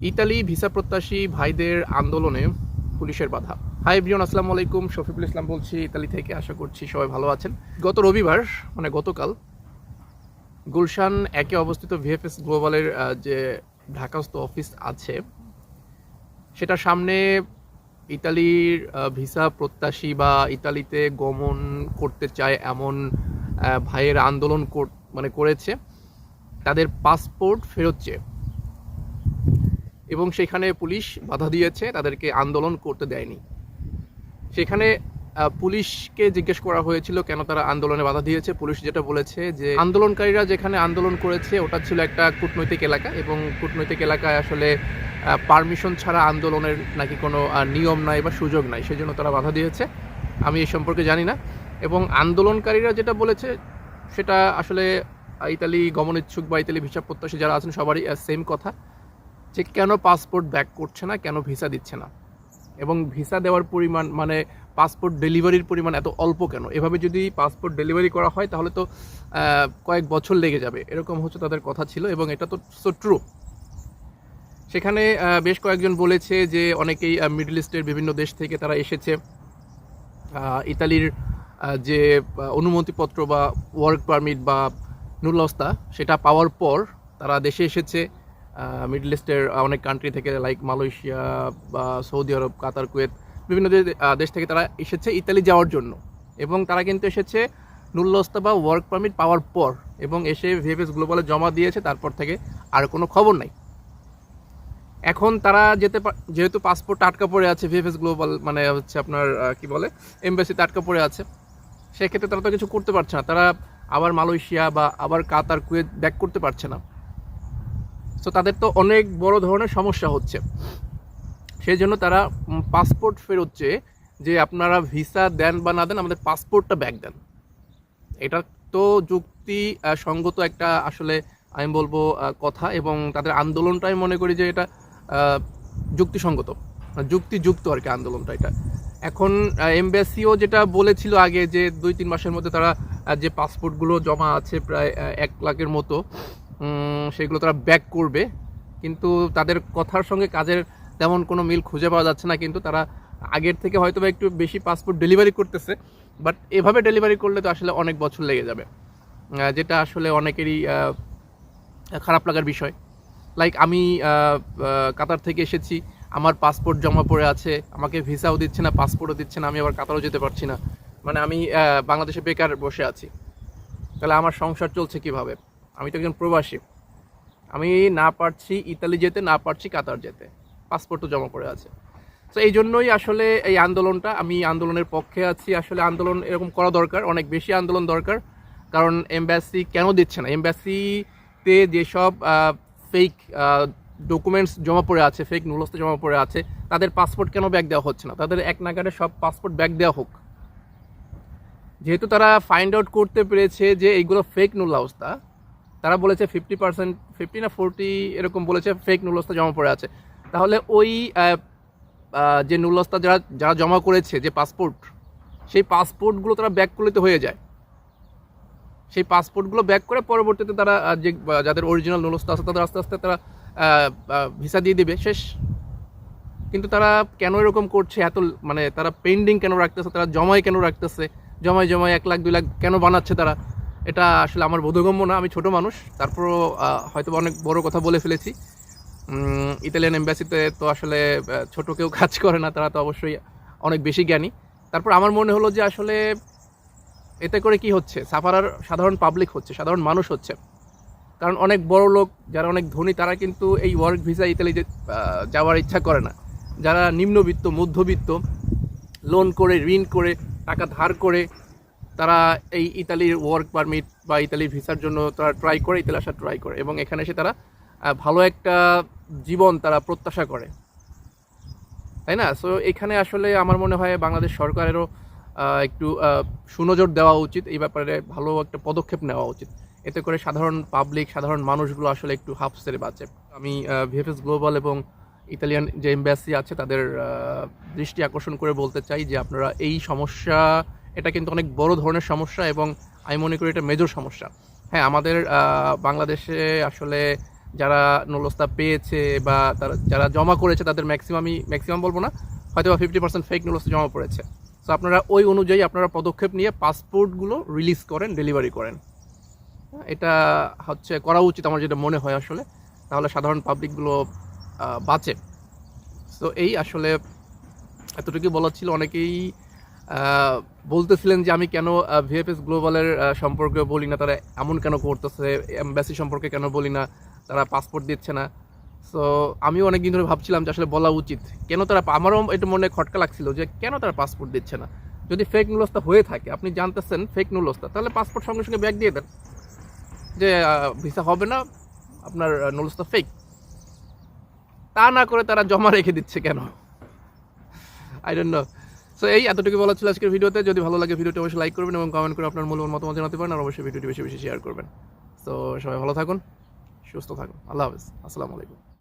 Italy visa প্রত্যাশী ভাইদের আন্দোলনে পুলিশের বাধা। হাই ব্রিয়ন আসসালামু আলাইকুম। শফিকুল ইসলাম বলছি, ইতালি থেকে আশা করছি সবাই ভালো আছেন। গত রবিবার মানে গতকাল, গুলশান একে অবস্থিত ভিএফএস গ্লোবালের যে ঢাকাস্থ অফিস আছে, সেটার সামনে ইতালির ভিসা প্রত্যাশী বা ইতালিতে গমন করতে চায় এমন ভাইয়ের আন্দোলন মানে করেছে। তাদের পাসপোর্ট ফেরত চেয়ে এবং সেখানে পুলিশ বাধা দিয়েছে, তাদেরকে আন্দোলন করতে দেয়নি। সেখানে পুলিশকে জিজ্ঞেস করা হয়েছিল কেন তারা আন্দোলনে বাধা দিয়েছে। পুলিশ যেটা বলেছে যে, আন্দোলনকারীরা যেখানে আন্দোলন করেছে, ওটা ছিল একটা কূটনৈতিক এলাকা এবং কূটনৈতিক এলাকায় আসলে পারমিশন ছাড়া আন্দোলনের নাকি কোনো নিয়ম নাই বা সুযোগ নাই সেই জন্য তারা বাধা দিয়েছে। আমি এই সম্পর্কে জানি না। এবং আন্দোলনকারীরা যেটা বলেছে, সেটা আসলে ইতালি গমনিচ্ছুক বা ইতালি ভিসা প্রত্যাশী যারা আছেন, সবারই সেম কথা। যে কেন পাসপোর্ট ব্যাক করছে না, কেন ভিসা দিচ্ছে না? এবং ভিসা দেওয়ার পরিমাণ মানে পাসপোর্ট ডেলিভারির পরিমাণ এত অল্প কেন? এভাবে যদি পাসপোর্ট ডেলিভারি করা হয়, তাহলে তো কয়েক বছর লেগে যাবে। এরকম হচ্ছে তাদের কথা ছিল এবং এটা তো সো ট্রু সেখানে বেশ কয়েকজন বলেছে যে অনেকেই মিডল ইস্টের বিভিন্ন দেশ থেকে তারা এসেছে। ইতালির যে অনুমতিপত্র বা ওয়ার্ক পারমিট বা নুলস্তা, সেটা পাওয়ার পর তারা দেশে এসেছে। মিডল ইস্টের অনেক কান্ট্রি থেকে লাইক মালয়েশিয়া বা সৌদি আরব কাতার কুয়েত বিভিন্ন দেশ থেকে তারা এসেছে ইতালি যাওয়ার জন্য। এবং তারা কিন্তু এসেছে নুল্লস্তা বা ওয়ার্ক পারমিট পাওয়ার পর এবং এসে ভিএফএস গ্লোবালে জমা দিয়েছে, তারপর থেকে আর কোনো খবর নাই। এখন তারা যেতে যেহেতু পাসপোর্ট আটকা পড়ে আছে ভিএফএস গ্লোবাল মানে হচ্ছে আপনার কি বলে এমবাসিতে আটকা পড়ে আছে, সেক্ষেত্রে তারা তো কিছু করতে পারছে না। তারা আবার মালয়েশিয়া বা আবার কাতার কুয়েত ব্যাক করতে পারছে না। সো তাদের তো অনেক বড় ধরনের সমস্যা হচ্ছে। সেই জন্য তারা পাসপোর্ট ফেরত চেয়ে যে আপনারা ভিসা দেন বা না দেন, আমাদের পাসপোর্টটা ব্যাক দেন। এটা তো যুক্তি সঙ্গত একটা আসলে, আমি বলব কথা এবং তাদের আন্দোলনটা আমি মনে করি যে এটা যুক্তিসঙ্গত। যুক্তিযুক্ত আর কি আন্দোলনটা এটা। এখন এমবাসিও যেটা বলেছিল আগে যে দুই, তিন মাসের মধ্যে তারা যে পাসপোর্টগুলো জমা আছে প্রায় এক লাখের মতো সেগুলো তারা ব্যাক করবে। কিন্তু তাদের কথার সঙ্গে কাজের তেমন কোনো মিল খুঁজে পাওয়া যাচ্ছে না, কিন্তু তারা আগের থেকে হয়তো একটু বেশি পাসপোর্ট ডেলিভারি করতেছে। বাট এভাবে ডেলিভারি করলে তো আসলে অনেক বছর লেগে যাবে। যেটা আসলে অনেকেরই খারাপ লাগার বিষয়। লাইক আমি কাতার থেকে এসেছি, আমার পাসপোর্ট জমা পড়ে আছে, আমাকে ভিসাও দিচ্ছে না পাসপোর্টও দিচ্ছে না, আমি আবার কাতারও যেতে পারছি না। মানে আমি বাংলাদেশে বেকার বসে আছি। তাহলে আমার সংসার চলছে কীভাবে? আমি তো একজন প্রবাসী। আমি না পারছি ইতালি যেতে, না পারছি কাতার যেতে। পাসপোর্টও জমা পড়ে আছে। তো এই জন্যই আসলে এই আন্দোলনটা, আমি আন্দোলনের পক্ষে আছি। আসলে আন্দোলন এরকম করা দরকার, অনেক বেশি আন্দোলন দরকার। কারণ এমবাসি কেন দিচ্ছে না? এমবাসিতে যেসব ফেক ডকুমেন্টস জমা পড়ে আছে ফেক নুলস্তে জমা পড়ে আছে, তাদের পাসপোর্ট কেন ব্যাক দেওয়া হচ্ছে না? তাদের এক নাগারে সব পাসপোর্ট ব্যাক দেওয়া হোক। যেহেতু তারা ফাইন্ড আউট করতে পেরেছে যে এইগুলো ফেক নুলাউস্তা তারা বলেছে ফিফটি পার্সেন্ট ফিফটি না ফোরটি এরকম বলেছে ফেক নুলস্তা জমা পড়ে আছে। তাহলে ওই যে নুলস্তা যারা যারা জমা করেছে, যে পাসপোর্ট সেই পাসপোর্টগুলো তারা ব্যাক করলে তো হয়ে যায়। সেই পাসপোর্টগুলো ব্যাক করে পরবর্তীতে তারা যে যাদের অরিজিনাল নুলস্তা আছে, তাদের আস্তে আস্তে তারা ভিসা দিয়ে দিবে, শেষ। কিন্তু তারা কেন এরকম করছে, এত মানে তারা পেন্ডিং কেন রাখতেছে, তারা জমায় কেন রাখতেছে জমায় জমায় এক লাখ, দুই লাখ কেন বানাচ্ছে তারা? এটা আসলে আমার বোধগম্য না, আমি ছোট মানুষ। তারপরও হয়তো অনেক বড় কথা বলে ফেলেছি। ইতালিয়ান এম্বাসিতে তো আসলে ছোট কেউ কাজ করে না, তারা তো অবশ্যই অনেক বেশি জ্ঞানী। তারপর আমার মনে হলো যে আসলে এতে করে কি হচ্ছে? সাফারার সাধারণ পাবলিক হচ্ছে, সাধারণ মানুষ হচ্ছে। কারণ অনেক বড় লোক, যারা অনেক ধনী, তারা কিন্তু এই ওয়ার্ক ভিসা ইতালি যাওয়ার ইচ্ছা করে না। যারা নিম্নবিত্ত, মধ্যবিত্ত লোন করে, ঋণ করে, টাকা ধার করে তারা এই ইতালির ওয়ার্ক পারমিট বা ইতালির ভিসার জন্য তারা ট্রাই করে ইতালি আসার ট্রাই করে এবং এখানে এসে তারা ভালো একটা জীবন তারা প্রত্যাশা করে। তাই না? সো এখানে আসলে আমার মনে হয় বাংলাদেশ সরকারেরও একটু সুনজর দেওয়া উচিত। এই ব্যাপারে ভালো একটা পদক্ষেপ নেওয়া উচিত। এতে করে সাধারণ পাবলিক সাধারণ মানুষগুলো আসলে একটু হাফ সেরে বাঁচে। আমি ভিএফএস গ্লোবাল এবং ইতালিয়ান যে এম্বাসি আছে, তাদের দৃষ্টি আকর্ষণ করে বলতে চাই যে আপনারা এই সমস্যা এটা কিন্তু অনেক বড় ধরনের সমস্যা এবং আমি মনে করি এটা মেজর সমস্যা। হ্যাঁ আমাদের বাংলাদেশে আসলে যারা নুলস্তা পেয়েছে বা তারা, যারা জমা করেছে তাদের ম্যাক্সিমামই ম্যাক্সিমাম বলব না হয়তো বা ফিফটি পার্সেন্ট ফেক নুলস্তা জমা পড়েছে। সো আপনারা ওই অনুযায়ী আপনারা পদক্ষেপ নিয়ে পাসপোর্টগুলো রিলিজ করেন ডেলিভারি করেন। এটা হচ্ছে করা উচিত আমার যেটা মনে হয় আসলে, তাহলে সাধারণ পাবলিকগুলো বাঁচে। তো এই আসলে এতটুকু বলা ছিল। অনেকেই বলতেছিলেন যে আমি কেন ভিএফএস গ্লোবালের সম্পর্কে বলি না, তারা এমন কেন করতেছে এম্বাসি সম্পর্কে কেন বলি না, তারা পাসপোর্ট দিচ্ছে না। সো আমিও অনেকদিন ধরে ভাবছিলাম যে আসলে বলা উচিত। কেন তারা, আমারও এটা মনে খটকা লাগছিল যে কেন তারা পাসপোর্ট দিচ্ছে না? যদি ফেক নুলস্তা হয়ে থাকে, আপনি জানতেছেন ফেক নুলস্তা তাহলে পাসপোর্ট সঙ্গে সঙ্গে ব্যাগ দিয়ে দেন। যে ভিসা হবে না, আপনার নুলস্তা ফেক তা না করে তারা জমা রেখে দিচ্ছে কেন? আই ডোন্ট নো সো এই এতটুকু বলা ছিল আজকের ভিডিওতে। যদি ভালো লাগে ভিডিওটি, অবশ্যই লাইক করবেন এবং কমেন্ট করে আপনার মূল মতামত জানাতে পারেন। আর অবশ্যই ভিডিওটি বেশি বেশি শেয়ার করবেন। তো সবাই ভালো থাকুন, সুস্থ থাকুন। আল্লাহ হাফেজ। আসসালামু আলাইকুম।